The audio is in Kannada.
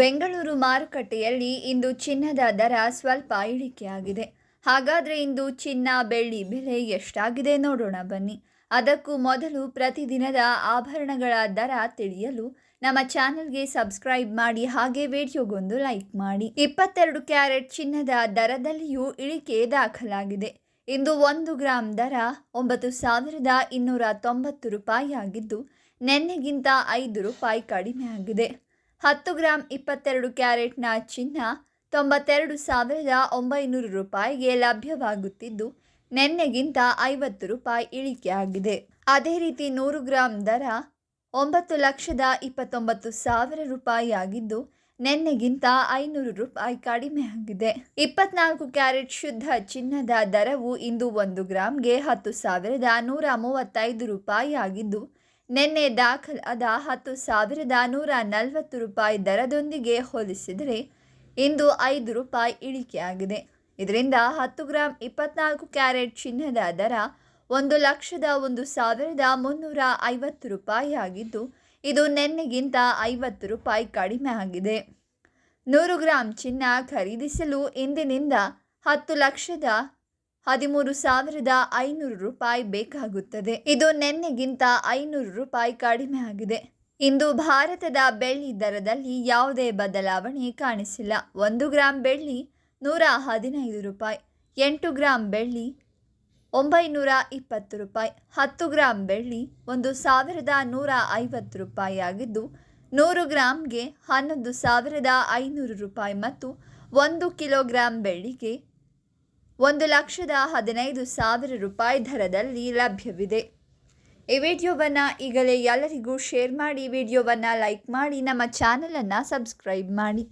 ಬೆಂಗಳೂರು ಮಾರುಕಟ್ಟೆಯಲ್ಲಿ ಇಂದು ಚಿನ್ನದ ದರ ಸ್ವಲ್ಪ ಇಳಿಕೆಯಾಗಿದೆ. ಹಾಗಾದರೆ ಇಂದು ಚಿನ್ನ, ಬೆಳ್ಳಿ ಬೆಲೆ ಎಷ್ಟಾಗಿದೆ ನೋಡೋಣ ಬನ್ನಿ. ಅದಕ್ಕೂ ಮೊದಲು ಪ್ರತಿದಿನದ ಆಭರಣಗಳ ದರ ತಿಳಿಯಲು ನಮ್ಮ ಚಾನಲ್ಗೆ ಸಬ್ಸ್ಕ್ರೈಬ್ ಮಾಡಿ, ಹಾಗೆ ವಿಡಿಯೋಗೊಂದು ಲೈಕ್ ಮಾಡಿ. ಇಪ್ಪತ್ತೆರಡು ಕ್ಯಾರೆಟ್ ಚಿನ್ನದ ದರದಲ್ಲಿಯೂ ಇಳಿಕೆ ದಾಖಲಾಗಿದೆ. ಇಂದು ಒಂದು ಗ್ರಾಂ ದರ ಒಂಬತ್ತು ಸಾವಿರದ ಇನ್ನೂರ ತೊಂಬತ್ತು ರೂಪಾಯಿ ಆಗಿದ್ದು ನಿನ್ನೆಗಿಂತ ಐದು ರೂಪಾಯಿ ಕಡಿಮೆ ಆಗಿದೆ ಹತ್ತು ಗ್ರಾಂ ಇಪ್ಪತ್ತೆರಡು ಕ್ಯಾರೆಟ್ನ ಚಿನ್ನ ತೊಂಬತ್ತೆರಡು ಸಾವಿರದ ಒಂಬೈನೂರು ರೂಪಾಯಿಗೆ ಲಭ್ಯವಾಗುತ್ತಿದ್ದು, ನಿನ್ನೆಗಿಂತ ಐವತ್ತು ರೂಪಾಯಿ ಇಳಿಕೆಯಾಗಿದೆ. ಅದೇ ರೀತಿ ನೂರು ಗ್ರಾಂ ದರ ಒಂಬತ್ತು ಲಕ್ಷದ ಇಪ್ಪತ್ತೊಂಬತ್ತು ಸಾವಿರ ರೂಪಾಯಿ ಆಗಿದ್ದು ನಿನ್ನೆಗಿಂತ ಐನೂರು ರೂಪಾಯಿ ಕಡಿಮೆ ಆಗಿದೆ ಇಪ್ಪತ್ನಾಲ್ಕು ಕ್ಯಾರೆಟ್ ಶುದ್ಧ ಚಿನ್ನದ ದರವು ಇಂದು ಒಂದು ಗ್ರಾಮ್ಗೆ ಹತ್ತು ಸಾವಿರದ ನೂರ ಮೂವತ್ತೈದು ರೂಪಾಯಿ ಆಗಿದ್ದು ನಿನ್ನೆ ದಾಖಲಾದ ಹತ್ತು ಸಾವಿರದ ನೂರ ನಲವತ್ತು ರೂಪಾಯಿ ದರದೊಂದಿಗೆ ಹೋಲಿಸಿದರೆ ಇಂದು ಐದು ರೂಪಾಯಿ ಇಳಿಕೆಯಾಗಿದೆ. ಇದರಿಂದ ಹತ್ತು ಗ್ರಾಂ ಇಪ್ಪತ್ನಾಲ್ಕು ಕ್ಯಾರೆಟ್ ಚಿನ್ನದ ದರ ಒಂದು ಲಕ್ಷದ ಒಂದು ಸಾವಿರದ ಮುನ್ನೂರ ಐವತ್ತು ರೂಪಾಯಿ ಆಗಿದ್ದು, ಇದು ನಿನ್ನೆಗಿಂತ ಐವತ್ತು ರೂಪಾಯಿ ಕಡಿಮೆ ಆಗಿದೆ. ನೂರು ಗ್ರಾಂ ಚಿನ್ನ ಖರೀದಿಸಲು ಇಂದಿನಿಂದ ಹತ್ತು ಲಕ್ಷದ ಹದಿಮೂರು ಸಾವಿರದ ಐನೂರು ರೂಪಾಯಿ ಬೇಕಾಗುತ್ತದೆ. ಇದು ನಿನ್ನೆಗಿಂತ ಐನೂರು ರೂಪಾಯಿ ಕಡಿಮೆ ಆಗಿದೆ. ಇಂದು ಭಾರತದ ಬೆಳ್ಳಿ ದರದಲ್ಲಿ ಯಾವುದೇ ಬದಲಾವಣೆ ಕಾಣಿಸಿಲ್ಲ. ಒಂದು ಗ್ರಾಂ ಬೆಳ್ಳಿ ನೂರ ಹದಿನೈದು ರೂಪಾಯಿ, ಎಂಟು ಗ್ರಾಂ ಬೆಳ್ಳಿ ಒಂಬೈನೂರ ಇಪ್ಪತ್ತು ರೂಪಾಯಿ, ಹತ್ತು ಗ್ರಾಂ ಬೆಳ್ಳಿ ಒಂದು ಸಾವಿರದ ನೂರ ಐವತ್ತು ರೂಪಾಯಿ ಆಗಿದ್ದು ನೂರು ಗ್ರಾಮ್ಗೆ ಹನ್ನೊಂದು ಸಾವಿರದ ಐನೂರು ರೂಪಾಯಿ ಮತ್ತು ಒಂದು ಕಿಲೋಗ್ರಾಂ ಬೆಳ್ಳಿಗೆ ಒಂದು ಲಕ್ಷದ ಹದಿನೈದು ಸಾವಿರ ರೂಪಾಯಿ ದರದಲ್ಲಿ ಲಭ್ಯವಿದೆ. ಈ ವಿಡಿಯೋವನ್ನು ಈಗಲೇ ಎಲ್ಲರಿಗೂ ಶೇರ್ ಮಾಡಿ, ವಿಡಿಯೋವನ್ನು ಲೈಕ್ ಮಾಡಿ, ನಮ್ಮ ಚಾನಲನ್ನು ಸಬ್ಸ್ಕ್ರೈಬ್ ಮಾಡಿ.